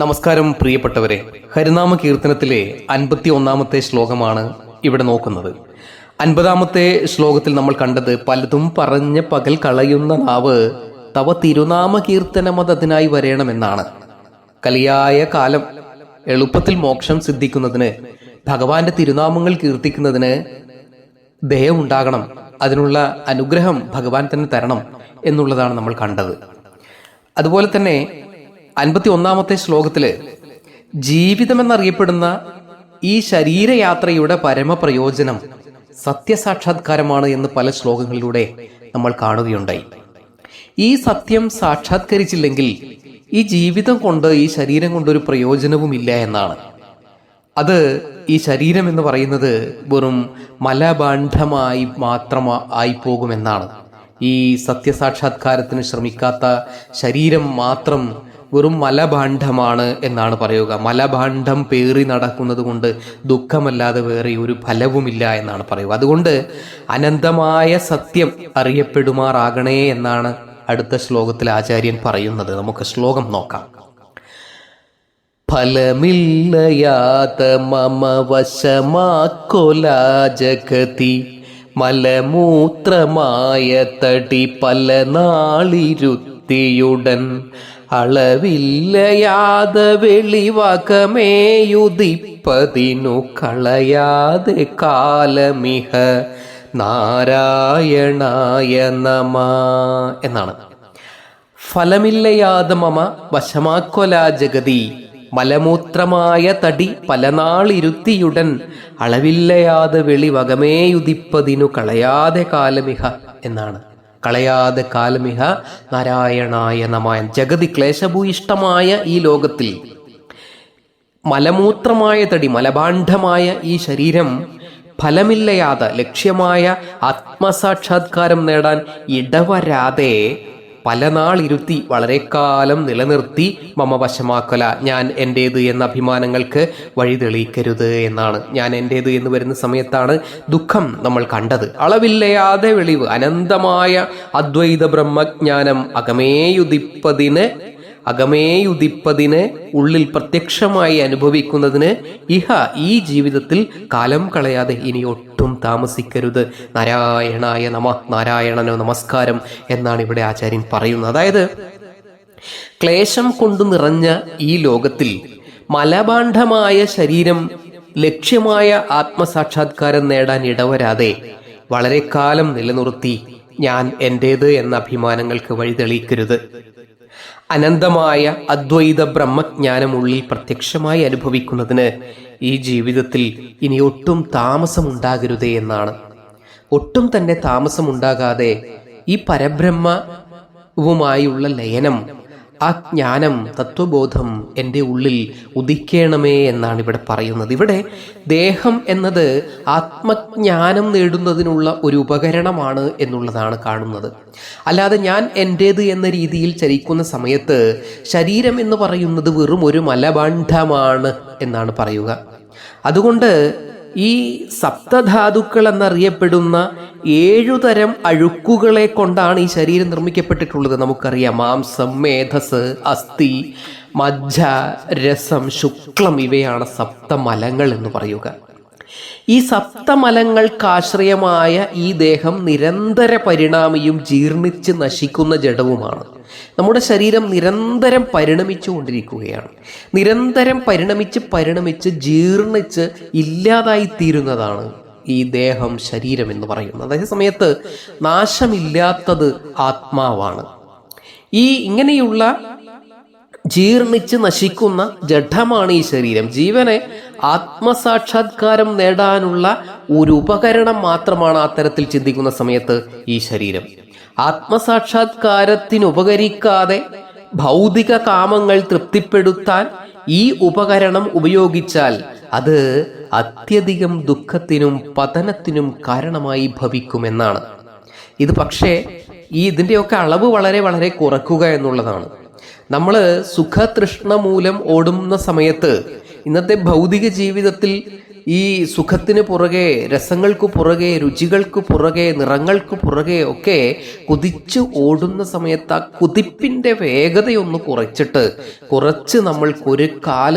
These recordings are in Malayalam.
നമസ്കാരം പ്രിയപ്പെട്ടവരെ. ഹരിനാമ കീർത്തനത്തിലെ അൻപത്തി ഒന്നാമത്തെ ശ്ലോകമാണ് ഇവിടെ നോക്കുന്നത്. അൻപതാമത്തെ ശ്ലോകത്തിൽ നമ്മൾ കണ്ടത് പലതും പറഞ്ഞ പകൽ കളയുന്ന നാവ് തവ തിരുനാമ കീർത്തനമത് അതിനായി വരേണമെന്നാണ്. കലിയായ കാലം എളുപ്പത്തിൽ മോക്ഷം സിദ്ധിക്കുന്നതിന് ഭഗവാന്റെ തിരുനാമങ്ങൾ കീർത്തിക്കുന്നതിന് ദയവുണ്ടാകണം അതിനുള്ള അനുഗ്രഹം ഭഗവാൻ തന്നെ തരണം എന്നുള്ളതാണ് നമ്മൾ കണ്ടത്. അതുപോലെ തന്നെ അൻപത്തി ഒന്നാമത്തെ ശ്ലോകത്തിൽ ജീവിതം എന്നറിയപ്പെടുന്ന ഈ ശരീരയാത്രയുടെ പരമപ്രയോജനം സത്യസാക്ഷാത്കാരമാണ് എന്ന് പല ശ്ലോകങ്ങളിലൂടെ നമ്മൾ കാണുകയുണ്ടായി. ഈ സത്യം സാക്ഷാത്കരിച്ചില്ലെങ്കിൽ ഈ ജീവിതം കൊണ്ട് ഈ ശരീരം കൊണ്ട് ഒരു പ്രയോജനവുമില്ല എന്നാണ്. അത് ഈ ശരീരം എന്ന് പറയുന്നത് വെറും മലബാണ്ഡമായി മാത്രം ആയിപ്പോകുമെന്നാണ്. ഈ സത്യസാക്ഷാത്കാരത്തിന് ശ്രമിക്കാത്ത ശരീരം മാത്രം വെറും മലഭാണ്ഡമാണ് എന്നാണ് പറയുക. മലഭാണ്ഡം പേറി നടക്കുന്നത് കൊണ്ട് ദുഃഖമല്ലാതെ വേറെ ഒരു ഫലവുമില്ല എന്നാണ് പറയുക. അതുകൊണ്ട് അനന്തമായ സത്യം അറിയപ്പെടുമാറാകണേ എന്നാണ് അടുത്ത ശ്ലോകത്തിൽ ആചാര്യൻ പറയുന്നത്. നമുക്ക് ശ്ലോകം നോക്കാം. ഫലമില്ലയാത മമ വശമാക്കൊല ജഗതി മലമൂത്രമായ തടി പല നാളിരുത്തിയുടൻ അളവില്ലയാത വെളിവകമേയുദിപ്പതിനു കളയാതെ കാലമിഹ നാരായണായ നമ എന്നാണ്. ഫലമില്ലയാത മമ വശമാക്കൊല ജഗതി മലമൂത്രമായ തടി പലനാളിരുത്തിയുടൻ അളവില്ലയാതെ വെളി വകമേയുദിപ്പതിനു കളയാതെ കാലമിഹ എന്നാണ്. കളയാതെ കാലമിഹ നാരായണായ നമായ ജഗതി ക്ലേശഭൂയിഷ്ടമായ ഈ ലോകത്തിൽ മലമൂത്രമായ തടി മലഭാണ്ഡമായ ഈ ശരീരം ഫലമില്ലയാതെ ലക്ഷ്യമായ ആത്മസാക്ഷാത്കാരം നേടാൻ ഇടവരാതെ പല നാളിരുത്തി വളരെ കാലം നിലനിർത്തി മമ വശമാക്കല ഞാൻ എന്റേത് എന്ന അഭിമാനങ്ങൾക്ക് വഴി തെളിയിക്കരുത് എന്നാണ്. ഞാൻ എന്റേത് എന്ന് വരുന്ന സമയത്താണ് ദുഃഖം നമ്മൾ കണ്ടത്. അളവില്ലയാതെ വെളിവ് അനന്തമായ അദ്വൈത ബ്രഹ്മജ്ഞാനം അകമേയുദിപ്പതിന് അകമേയുദിപ്പതിന് ഉള്ളിൽ പ്രത്യക്ഷമായി അനുഭവിക്കുന്നതിന് ഇഹ ഈ ജീവിതത്തിൽ കാലം കളയാതെ ഇനി ഒട്ടും താമസിക്കരുത്. നാരായണായ നമ നാരായണനോ നമസ്കാരം എന്നാണ് ഇവിടെ ആചാര്യൻ പറയുന്നത്. അതായത് ക്ലേശം കൊണ്ടു നിറഞ്ഞ ഈ ലോകത്തിൽ മലബാണ്ഡമായ ശരീരം ലക്ഷ്യമായ ആത്മസാക്ഷാത്കാരം നേടാൻ ഇടവരാതെ വളരെ കാലം നിലനിർത്തി ഞാൻ എന്റേത് എന്ന അഭിമാനങ്ങൾക്ക് വഴി തെളിയിക്കരുത് അനന്തമായ അദ്വൈത ബ്രഹ്മജ്ഞാനം ഉള്ളിൽ പ്രത്യക്ഷമായി അനുഭവിക്കുന്നതിന് ഈ ജീവിതത്തിൽ ഇനി ഒട്ടും താമസമുണ്ടാകരുതേ എന്നാണ്. ഒട്ടും തന്നെ താമസമുണ്ടാകാതെ ഈ പരബ്രഹ്മവുമായുള്ള ലയനം ആ ജ്ഞാനം തത്വബോധം എന്റെ ഉള്ളിൽ ഉദിക്കണമേ എന്നാണ് ഇവിടെ പറയുന്നത്. ഇവിടെ ദേഹം എന്നത് ആത്മജ്ഞാനം നേടുന്നതിനുള്ള ഒരു ഉപകരണമാണ് എന്നുള്ളതാണ് കാണുന്നത്. അല്ലാതെ ഞാൻ എന്റേത് എന്ന രീതിയിൽ ചരിക്കുന്ന സമയത്ത് ശരീരം എന്ന് പറയുന്നത് വെറും ഒരു മലബന്ധമാണ് എന്നാണ് പറയുക. അതുകൊണ്ട് ഈ സപ്തധാതുക്കൾ എന്നറിയപ്പെടുന്ന ഏഴുതരം അഴുക്കുകളെ കൊണ്ടാണ് ഈ ശരീരം നിർമ്മിക്കപ്പെട്ടിട്ടുള്ളത് നമുക്കറിയാം. മാംസം മേധസ് അസ്ഥി മജ്ജ രസം ശുക്ലം ഇവയാണ് സപ്തമലങ്ങൾ എന്ന് പറയുക. ഈ സപ്തമലങ്ങൾക്കാശ്രയമായ ഈ ദേഹം നിരന്തര പരിണാമിയും ജീർണിച്ച് നശിക്കുന്ന ജഡവുമാണ്. നമ്മുടെ ശരീരം നിരന്തരം പരിണമിച്ചുകൊണ്ടിരിക്കുകയാണ് നിരന്തരം പരിണമിച്ച് പരിണമിച്ച് ജീർണിച്ച് ഇല്ലാതായി തീരുന്നതാണ് ഈ ദേഹം ശരീരം എന്ന് പറയുന്നത്. അതേ സമയത്ത് നാശമില്ലാത്തത് ആത്മാവാണ്. ഈ ഇങ്ങനെയുള്ള ജീർണിച്ച് നശിക്കുന്ന ജഡമാണ് ഈ ശരീരം. ജീവനെ ആത്മസാക്ഷാത്കാരം നേടാനുള്ള ഒരു ഉപകരണം മാത്രമാണ് അത്തരത്തിൽ ചിന്തിക്കുന്ന സമയത്ത് ഈ ശരീരം. ആത്മസാക്ഷാത്കാരത്തിന് ഉപകരിക്കാതെ ഭൗതിക കാമങ്ങൾ തൃപ്തിപ്പെടുത്താൻ ഈ ഉപകരണം ഉപയോഗിച്ചാൽ അത് അത്യധികം ദുഃഖത്തിനും പതനത്തിനും കാരണമായി ഭവിക്കുമെന്നാണ്. ഇത് പക്ഷേ ഈ ഇതിന്റെയൊക്കെ അളവ് വളരെ വളരെ കുറക്കുക എന്നുള്ളതാണ്. നമ്മൾ സുഖതൃഷ്ണ മൂലം ഓടുന്ന സമയത്ത് ഇന്നത്തെ ഭൗതിക ജീവിതത്തിൽ ഈ സുഖത്തിന് പുറകെ രസങ്ങൾക്ക് പുറകെ രുചികൾക്ക് പുറകെ നിറങ്ങൾക്ക് പുറകെ ഒക്കെ കുതിച്ച് ഓടുന്ന സമയത്ത് ആ കുതിപ്പിന്റെ വേഗതയൊന്ന് കുറച്ചിട്ട് കുറച്ച് നമ്മൾക്ക് ഒരു കാൽ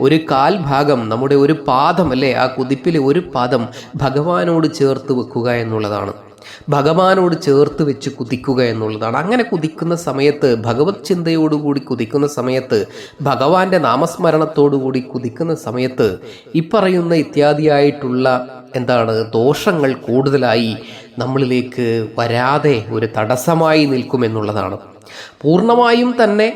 ഒരു കാൽ ഭാഗം നമ്മുടെ ഒരു പാദം അല്ലേ? ആ കുതിപ്പിലെ ഒരു പാദം ഭഗവാനോട് ചേർത്ത് വെക്കുക എന്നുള്ളതാണ്. ഭഗവാനോട് ചേർത്ത് വെച്ച് കുതിക്കുക എന്നുള്ളതാണ്. അങ്ങനെ കുതിക്കുന്ന സമയത്ത് ഭഗവത് ചിന്തയോടുകൂടി കുതിക്കുന്ന സമയത്ത് ഭഗവാന്റെ നാമസ്മരണത്തോടുകൂടി കുതിക്കുന്ന സമയത്ത് ഇപ്പറയുന്ന ഇത്യാദിയായിട്ടുള്ള എന്താണ് ദോഷങ്ങൾ കൂടുതലായി നമ്മളിലേക്ക് വരാതെ ഒരു തടസ്സമായി നിൽക്കുമെന്നുള്ളതാണ്. പൂർണമായും തന്നെ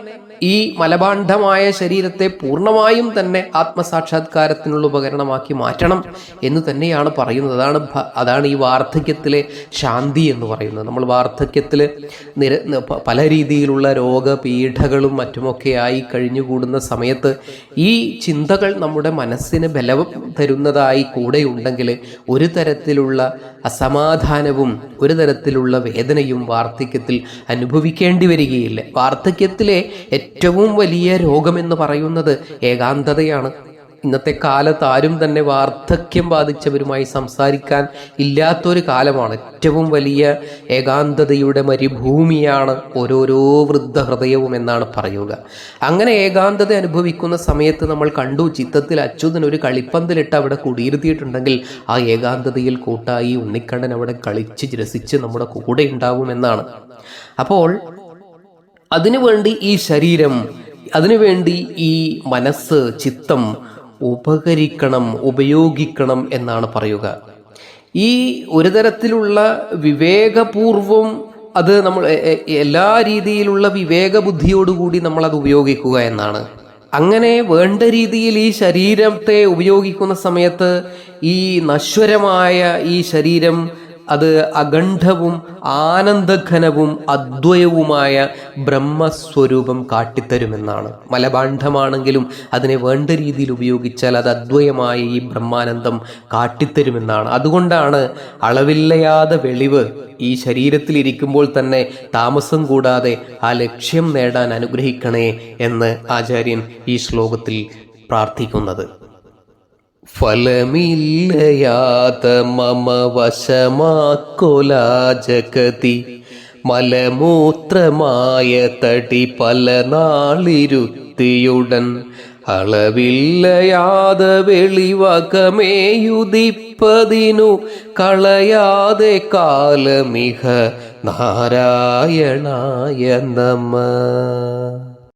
ഈ മലബാണ്ഡമായ ശരീരത്തെ പൂർണമായും തന്നെ ആത്മസാക്ഷാത്കാരത്തിനുള്ള ഉപകരണമാക്കി മാറ്റണം എന്ന് തന്നെയാണ് പറയുന്നത്. അതാണ് അതാണ് ഈ വാർദ്ധക്യത്തിലെ ശാന്തി എന്ന് പറയുന്നത്. നമ്മൾ വാർദ്ധക്യത്തിൽ നിര പല രീതിയിലുള്ള രോഗപീഠകളും മറ്റുമൊക്കെ ആയി കഴിഞ്ഞുകൂടുന്ന സമയത്ത് ഈ ചിന്തകൾ നമ്മുടെ മനസ്സിന് ബലം തരുന്നതായി കൂടെയുണ്ടെങ്കിൽ ഒരു തരത്തിലുള്ള അസമാധാനവും ഒരു തരത്തിലുള്ള വേദനയും വാർദ്ധക്യത്തിൽ അനുഭവിക്കേണ്ടി വരികയില്ല. വാർദ്ധക്യത്തിലെ ഏറ്റവും വലിയ രോഗമെന്ന് പറയുന്നത് ഏകാന്തതയാണ്. ഇന്നത്തെ കാലത്ത് ആരും തന്നെ വാർദ്ധക്യം ബാധിച്ചവരുമായി സംസാരിക്കാൻ ഇല്ലാത്തൊരു കാലമാണ്. ഏറ്റവും വലിയ ഏകാന്തതയുടെ മരുഭൂമിയാണ് ഓരോരോ വൃദ്ധഹൃദയവും എന്നാണ് പറയുക. അങ്ങനെ ഏകാന്തത അനുഭവിക്കുന്ന സമയത്ത് നമ്മൾ കണ്ടു ചിത്തത്തിൽ അച്യുതൻ ഒരു കളിപ്പന്തലിട്ട് അവിടെ കുടിയിരുത്തിയിട്ടുണ്ടെങ്കിൽ ആ ഏകാന്തതയിൽ കൂട്ടായി ഉണ്ണിക്കണ്ണൻ അവിടെ കളിച്ച് രസിച്ച് നമ്മുടെ കൂടെ ഉണ്ടാവുമെന്നാണ്. അപ്പോൾ അതിനുവേണ്ടി ഈ ശരീരം അതിനുവേണ്ടി ഈ മനസ്സ് ചിത്തം ഉപകരിക്കണം ഉപയോഗിക്കണം എന്നാണ് പറയുക. ഈ ഒരു തരത്തിലുള്ള വിവേകപൂർവം അത് നമ്മൾ എല്ലാ രീതിയിലുള്ള വിവേക ബുദ്ധിയോടുകൂടി നമ്മൾ അത് ഉപയോഗിക്കുക എന്നാണ്. അങ്ങനെ വേണ്ട രീതിയിൽ ഈ ശരീരത്തെ ഉപയോഗിക്കുന്ന സമയത്ത് ഈ നശ്വരമായ ഈ ശരീരം അത് അഖണ്ഡവും ആനന്ദഘനവും അദ്വയവുമായ ബ്രഹ്മസ്വരൂപം കാട്ടിത്തരുമെന്നാണ്. മലബാണ്ഡമാണെങ്കിലും അതിനെ വേണ്ട രീതിയിൽ ഉപയോഗിച്ചാൽ അത് അദ്വയമായ ഈ ബ്രഹ്മാനന്ദം കാട്ടിത്തരുമെന്നാണ്. അതുകൊണ്ടാണ് അളവില്ലയാതെ വെളിവ് ഈ ശരീരത്തിൽ ഇരിക്കുമ്പോൾ തന്നെ താമസം കൂടാതെ ആ ലക്ഷ്യം നേടാൻ അനുഗ്രഹിക്കണേ എന്ന് ആചാര്യൻ ഈ ശ്ലോകത്തിൽ പ്രാർത്ഥിക്കുന്നത്. ഫലമില്ലയാത മമ വശമാക്കൊലാജഗതി മലമൂത്രമായ തടി പല നാളിരുത്തിയുടൻ. അളവില്ലയാതെ വെളിവകമേയുദിപ്പതിനു. കളയാതെ കാലമിഹ നാരായണായ നമ.